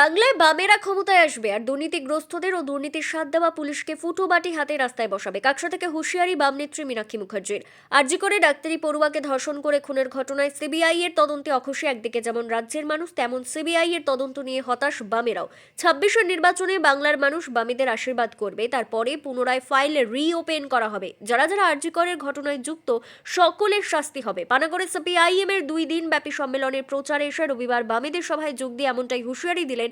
বাংলায় বামেরা ক্ষমতায় আসবে আর দুর্নীতিগ্রস্তদের ও দুর্নীতির সাথ দেওয়া পুলিশকে ফুটো বাটি হাতে রাস্তায় বসাবে। কাকসা থেকে হুঁশিয়ারি বাম নেত্রী মীনাক্ষী মুখার্জির। আরজি করে ডাক্তারি পড়ুয়াকে ধর্ষণ করে খুনের ঘটনায় সিবিআই এর তদন্তে অখুশি। একদিকে যেমন রাজ্যের মানুষ, তেমন সিবিআই এর তদন্ত নিয়ে হতাশ বামেরাও। ছাব্বিশের নির্বাচনে বাংলার মানুষ বামেদের আশীর্বাদ করবে, তারপরে পুনরায় ফাইল রিওপেন করা হবে। যারা যারা আরজি করের ঘটনায় যুক্ত, সকলের শাস্তি হবে। পানাগড়ে সিপিআইএম এর দুই দিন ব্যাপী সম্মেলনের প্রচারে এসে রবিবার বামেদের সভায় যোগ দিয়ে এমনটাই হুঁশিয়ারি দিলেন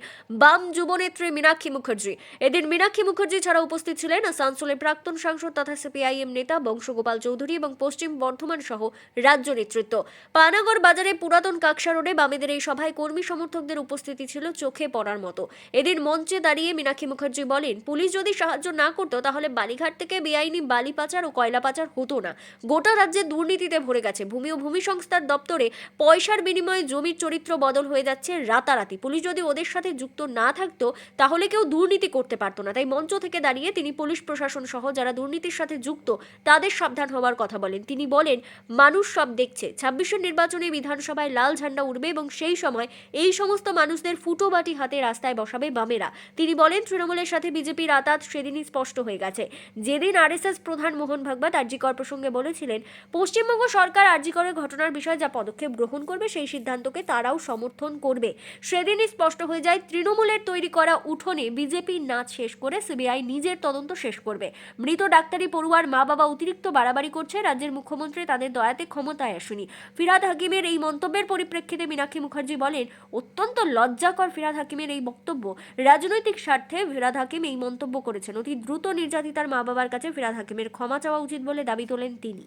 বাম যুবনেত্রী মীনাক্ষী মুখার্জি। এদিন মীনাক্ষী মুখার্জি ছাড়া উপস্থিত ছিলেন আসানসোলের প্রাক্তন সাংসদ তথা সিপিআইএম নেতা বংশগোপাল চৌধুরী এবং পশ্চিম বর্ধমান সহ রাজ্য নেতৃত্ব। পানাগড় বাজারে পুরাতন কাকসা রোডে বামেদের এই সভায় কর্মী সমর্থকদের উপস্থিতি ছিল চোখে পড়ার মতো। এদিন মঞ্চে দাঁড়িয়ে মীনাক্ষী মুখার্জি বলেন, পুলিশ যদি সাহায্য না করতো তাহলে বালিঘাট থেকে বেআইনি বালি পাচার ও কয়লা পাচার হতো না। গোটা রাজ্যে দুর্নীতিতে ভরে গেছে। ভূমি ও ভূমি সংস্থার দপ্তরে পয়সার বিনিময়ে জমির চরিত্র বদল হয়ে যাচ্ছে রাতারাতি। পুলিশ যদি ওদের সাথে যুক্ত না থাকতো, তাহলে কেউ দুর্নীতি করতে পারতো না। তাই মঞ্চ থেকে দাঁড়িয়ে তিনি পুলিশ প্রশাসন সহ যারা দুর্নীতির সাথে যুক্ত, তাদের সাবধান হওয়ার কথা বলেন। তিনি বলেন, মানুষ সব দেখছে। ছাব্বিশের নির্বাচনে বিধানসভায় লাল ঝান্ডা উঠবে এবং সেই সময় এই সমস্ত মানুষদের ফুটো বাটি হাতে রাস্তায় বসাবে বামেরা। তিনি বলেন, তৃণমূলের সাথে বিজেপির আতাত সেদিনই স্পষ্ট হয়ে গেছে। যেদিন আরএসএস প্রধান মোহন ভাগবত আরজিকর প্রসঙ্গে বলেছিলেন, পশ্চিমবঙ্গ সরকার আরজিকরের ঘটনার বিষয়ে যা পদক্ষেপ গ্রহণ করবে সেই সিদ্ধান্তকে তারাও সমর্থন করবে। সেদিনই স্পষ্ট হয়ে যায় তৃণমূলের তৈরি করা উঠোনে বিজেপি নাচ শেষ করে সিবিআই নিজের তদন্ত শেষ করবে মৃত ডাক্তারি পড়ুয়ার মা বাবা অতিরিক্ত বাড়াবাড়ি করছে রাজ্যের মুখ্যমন্ত্রী তাদের দয়াতে ক্ষমতায় আসেনি ফিরাদ হাকিমের এই মন্তব্যের পরিপ্রেক্ষিতে মীনাক্ষী মুখার্জি বলেন অত্যন্ত লজ্জাকর ফিরাদ হাকিমের এই বক্তব্য রাজনৈতিক স্বার্থে ফিরাদ হাকিম এই মন্তব্য করেছেন অতি দ্রুত নির্যাতিতার মা বাবার কাছে ফিরাদ হাকিমের ক্ষমা চাওয়া উচিত বলে দাবি তোলেন তিনি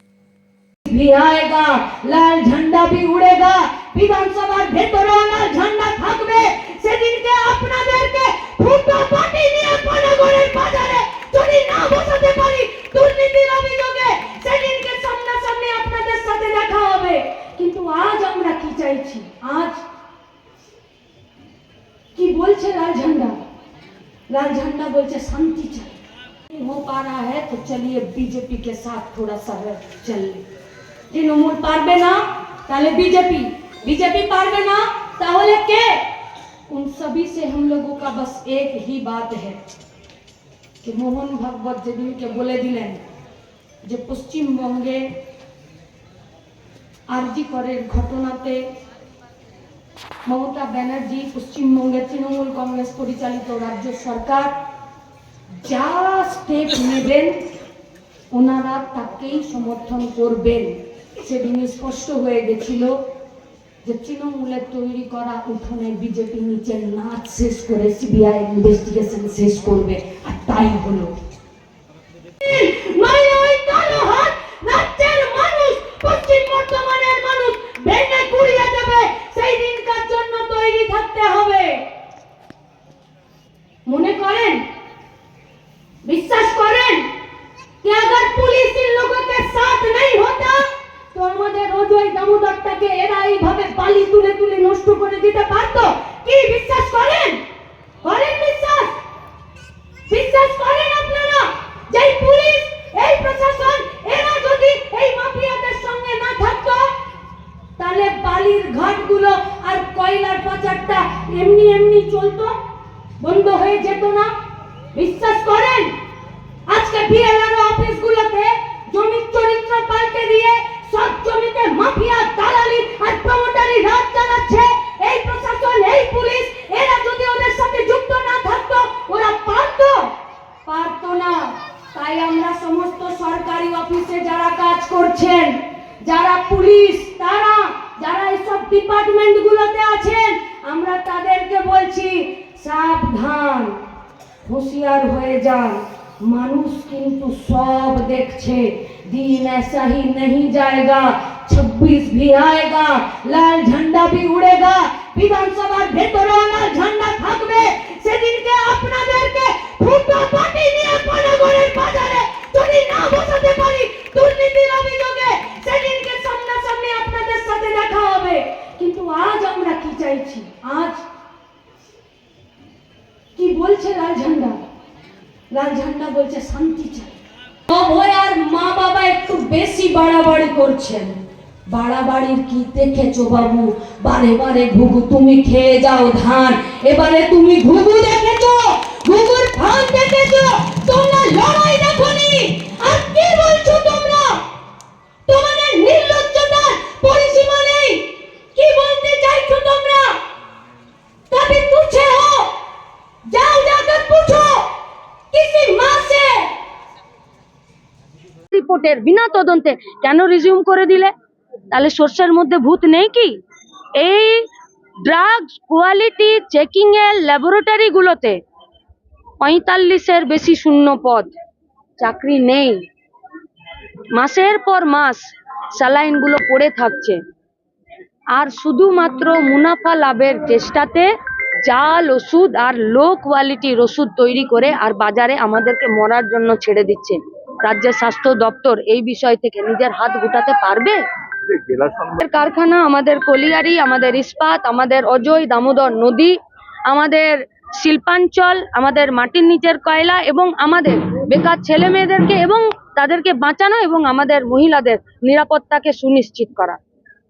भी आएगा লাল ঝান্ডা भी উড়েগা বিধানসভার ভেতরেও লাল ঝান্ডা থাকবে দিনকে আপনাদেরকে ফুটো পাটি নিয়ে পানাগড়ের বাজারে যদি না বসাতে পারি দুর্নীতির অভিযোগে সেদিনকে সামনাসামনি আপনাদের সাথে দেখা হবে কিন্তু আজ আমরা কি চাইছি আজ কি বলছে লাল ঝান্ডা লাল ঝান্ডা বলছে শান্তি চাই हो पा रहा है तो चलिए बीजेपी के साथ थोड़ा सा चल ले তৃণমূল পারবে না ताले बीजेपी बीजेपी পারবে না ताहोले के उन सभी से हम लोगों का बस एक ही बात है कि মোহন ভাগবত যেদিনকে বলে দিলেন যে পশ্চিমবঙ্গে আরজি করের ঘটনাতে মমতা ব্যানার্জি পশ্চিমবঙ্গের তৃণমূল কংগ্রেস পরিচালিত রাজ্য সরকার যা স্টেপ নেবেন ওনারা তাকেই সমর্থন করবেন সেদিন স্পষ্ট হয়ে গেছিল যে তৃণমূলের তৈরি করা উঠোনে বিজেপি নিচে নাচ শেষ করে সিবিআই ইনভেস্টিগেশন শেষ করবে, আর তাই হলো। নইলে ওই বিশ্বাস করেন আপনারা যে পুলিশ, এই প্রশাসন, এরা যদি এই মাফিয়াদের সঙ্গে না থাকতো, তাহলে বালির ঘাটগুলো আর কয়লার পাচারটা এমনি এমনি চলতো, বন্ধ হয়ে যেত না? বিশ্বাস করেন? আজকে বিএলআর করছেন যারা পুলিশ তারা যারা এইসব ডিপার্টমেন্ট গুলোতে আছেন আমরা তাদেরকে বলছি সাবধান হুঁশিয়ার হয়ে যান মানুষ কিন্তু সব দেখছে दिन ऐसा ही नहीं जाएगा 26 भी आएगा লাল ঝান্ডা भी উড়েগা বিধানসভার ভেতরেও লাল ঝান্ডা থাকবে সেদিনকে আপনাদেরকে ফুটো লাল ঝান্ডা বলছে, শান্তি চাই। অভয় আর মা বাবা একটু বেশি বাড়াবাড়ি করছেন। বাড়াবাড়ির কি দেখেছ বাবু? বারে বারে ঘুঘু, তুমি খেয়ে যাও ধান। এবারে তুমি ঘুঘু দেখেছ, ঘুঘুর ধান দেখেছ। রিপোর্টের বিনা তদন্তে কেন রিজিউম করে দিলে? তাহলে শস্যের মধ্যে ভূত নেই কি? এই ড্রাগস কোয়ালিটি চেকিং এর ল্যাবরেটরি গুলোতে পঁয়তাল্লিশের বেশি শূন্য পদ। চাকরি নেই। মাসের পর মাস স্যালাইনগুলো পড়ে থাকছে। আর শুধুমাত্র মুনাফা লাভের চেষ্টাতে জাল ওষুধ আর লো কোয়ালিটির ওষুধ তৈরি করে আর বাজারে আমাদেরকে মরার জন্য ছেড়ে দিচ্ছে। রাজ্যের স্বাস্থ্য দপ্তর এই বিষয় থেকে নিজের হাত গুটাতে পারবে? কারখানা, আমাদের কলিয়ারি, আমাদের ইস্পাত, আমাদের অজয় দামোদর নদী, আমাদের শিল্পাঞ্চল, আমাদের মাটির নিচের কয়লা এবং আমাদের বেকার ছেলে মেয়েদেরকে এবং তাদেরকে বাঁচানো এবং আমাদের মহিলাদের নিরাপত্তাকে সুনিশ্চিত করা।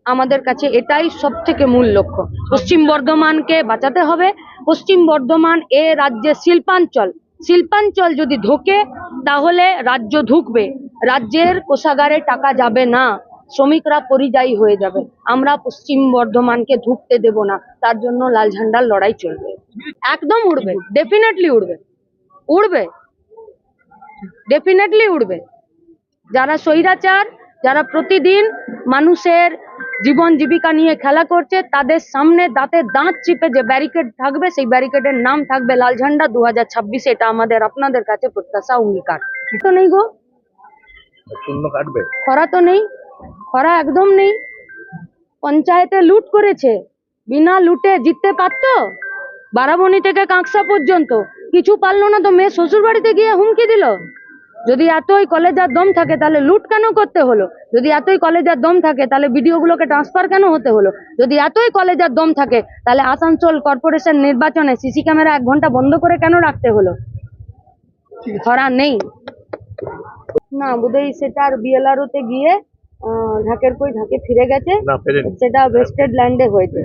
আমাদের কাছে এটাই সব থেকে মূল লক্ষ্য। পশ্চিম বর্ধমানকে বাঁচাতে হবে। পশ্চিম বর্ধমান এ রাজ্যের শিল্পাঞ্চল শিল্পাঞ্চল যদি ঢোকে তাহলে রাজ্য ঢুকবে রাজ্যের কোষাগারে টাকা যাবে না। শ্রমিকরা পরিযায়ী হয়ে যাবে। আমরা পশ্চিম বর্ধমানকে ঢুকতে দেব না। তার জন্য লাল ঝান্ডার লড়াই চলবে। একদম উড়বে। ডেফিনেটলি উড়বে। উড়বে। ডেফিনেটলি উড়বে। যারা স্বৈরাচার, যারা প্রতিদিন মানুষের জীবন জীবিকা নিয়ে খেলা করছে তাদের সামনে দাঁতে দাঁত চিপে যে ব্যারিকেড থাকবে সেই ব্যারিকেডের নাম থাকবে লাল ঝান্ডা দু হাজার ছাব্বিশে। এটা আমাদের আপনাদের কাছে প্রত্যাশা অঙ্গীকার। তো নেই গো। কাটবে। খরা তো নেই। খরা একদম নেই। পঞ্চায়েতে লুট করেছে। বিনা লুটে জিততে পারতো? বারাবণী থেকে কাঁকসা পর্যন্ত। কিছু পারল না তো মেয়ে শ্বশুর বাড়িতে গিয়ে হুমকি দিল? যদি এতই কলেজার দম থাকে তাহলে লুট কেন করতে হলো? যদি এতই কলেজার দম থাকে তাহলে ভিডিও গুলোকে ট্রান্সফার কেন হতে হলো? যদি এতই কলেজার দম থাকে তাহলে আসানসোল কর্পোরেশন নির্বাচনে সিসি ক্যামেরা এক ঘণ্টা বন্ধ করে কেন রাখতে হলো? ধরা নেই। না বোধহয় সেটা আর বিএলআরও তে গিয়ে ঢাকের কই ঢাকে ফিরে গেছে। সেটা ওয়েস্টেড ল্যান্ডে হয়েছে।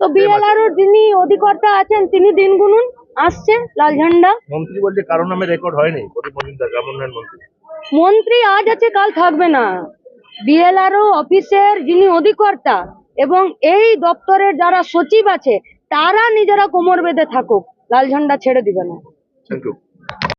তো বিএলআরও যিনি অধিকর্তা আছেন তিনি দিন গুনুন। আসছে লাল ঝান্ডা। মন্ত্রী বলছে কারও নামে রেকর্ড হয়নি মন্ত্রী। মন্ত্রী আজ আছে কাল থাকবে না। বিএলআরও অফিসের যিনি অধিকর্তা এবং এই দপ্তরের যারা সচিব আছে তারা নিজেরা কোমর বেঁধে থাকুক লাল ঝান্ডা ছেড়ে দিবে না। Thank you